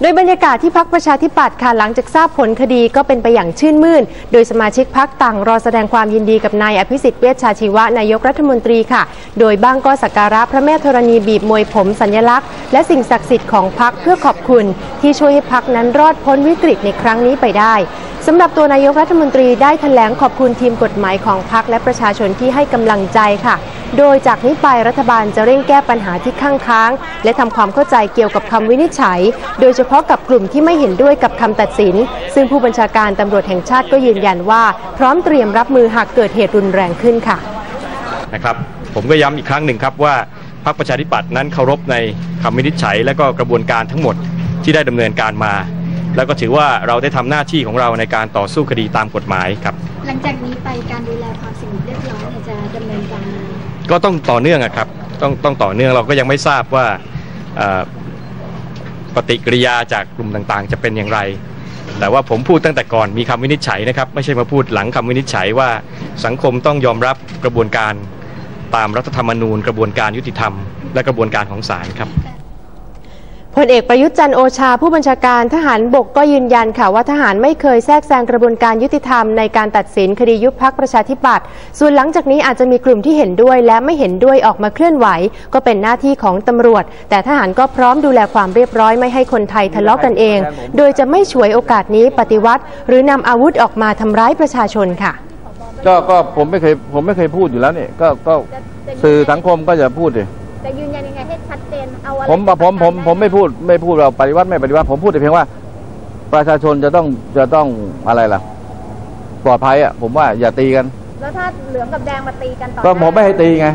โดยบรรยากาศที่พักประชาธิปัตย์ค่ะหลังจากทราบผลคดีก็เป็นไปอย่างชื่นมื่น โดยสมาชิกพักต่างรอแสดงความยินดีกับนายอภิสิทธิ์เวชชาชีวะนายกรัฐมนตรีค่ะ โดยบ้างก็สักการะพระแม่ธรณีบีบมวยผมสัญลักษณ์ และสิ่งศักดิ์สิทธิ์ของพักเพื่อขอบคุณ ที่ช่วยให้พักนั้นรอดพ้นวิกฤตในครั้งนี้ไปได้สำหรับตัวนายกรัฐมนตรีได้แถลงขอบคุณทีมกฎหมายของพักและประชาชนที่ให้กำลังใจค่ะ โดยจากนี้ไปรัฐบาลจะเร่งแก้ปัญหาที่ข้างค้าง และทำความเข้าใจเกี่ยวกับคำวินิจฉัย โดยเฉพาะกับกลุ่มที่ไม่เห็นด้วยกับคำตัดสิน ซึ่งผู้บัญชาการตำรวจแห่งชาติก็ยืนยันว่า พร้อมเตรียมรับมือหากเกิดเหตุรุนแรงขึ้นค่ะนะครับผมก็ย้ำอีกครั้งหนึ่งครับว่าพรรคประชาธิปัตย์นั้นเคารพในคำวินิจฉัย และก็กระบวนการทั้งหมดที่ได้ดำเนินการมา แล้วก็ถือว่าเราได้ทำหน้าที่ของเราในการต่อสู้คดีตามกฎหมายครับ หลังจากนี้ไปการดูแลความสงบเรียบร้อยเนี่ยจะดำเนินการ ก็ต้องต่อเนื่องอะครับต้องต้องต่อเนื่องเราก็ยังไม่ทราบว่าปฏิกิริยาจากกลุ่มต่างๆ จะเป็นอย่างไร แต่ว่าผมพูดตั้งแต่ก่อนมีคำวินิจฉัยนะครับ ไม่ใช่มาพูดหลังคำวินิจฉัยว่าสังคมต้องยอมรับกระบวนการตามรัฐธรรมนูญ กระบวนการยุติธรรม และกระบวนการของศาลครับ พลเอกประยุทธ์จันทร์โอชาผู้บัญชาการทหารบกก็ยืนยันค่ะว่าทหารไม่เคยแทรกแซงกระบวนการยุติธรรมในการตัดสินคดียุบพักประชาธิปัตย์ส่วนหลังจากนี้อาจจะมีกลุ่มที่เห็นด้วยและไม่เห็นด้วยออกมาเคลื่อนไหว ก็เป็นหน้าที่ของตำรวจ แต่ทหารก็พร้อมดูแลความเรียบร้อยไม่ให้คนไทยทะเลาะกันเอง โดยจะไม่ฉวยโอกาสนี้ปฏิวัติ หรือนำอาวุธออกมาทำร้ายประชาชนค่ะก็ก็ผมไม่เคยผมไม่เคยพูดอยู่แล้วเนี่ยก็ก็สื่อสังคมก็จะพูดดิ เอาอะไรผมผมผมผมไม่พูดไม่พูดเราปฏิวัติไม่ปฏิวัติผมพูดแต่เพียงว่า ประชาชนจะต้องจะต้องอะไรล่ะ ปลอดภัยอะ ผมว่าอย่าตีกัน แล้วถ้าเหลืองกับแดงมาตีกันต่อก็ผมไม่ให้ตีไง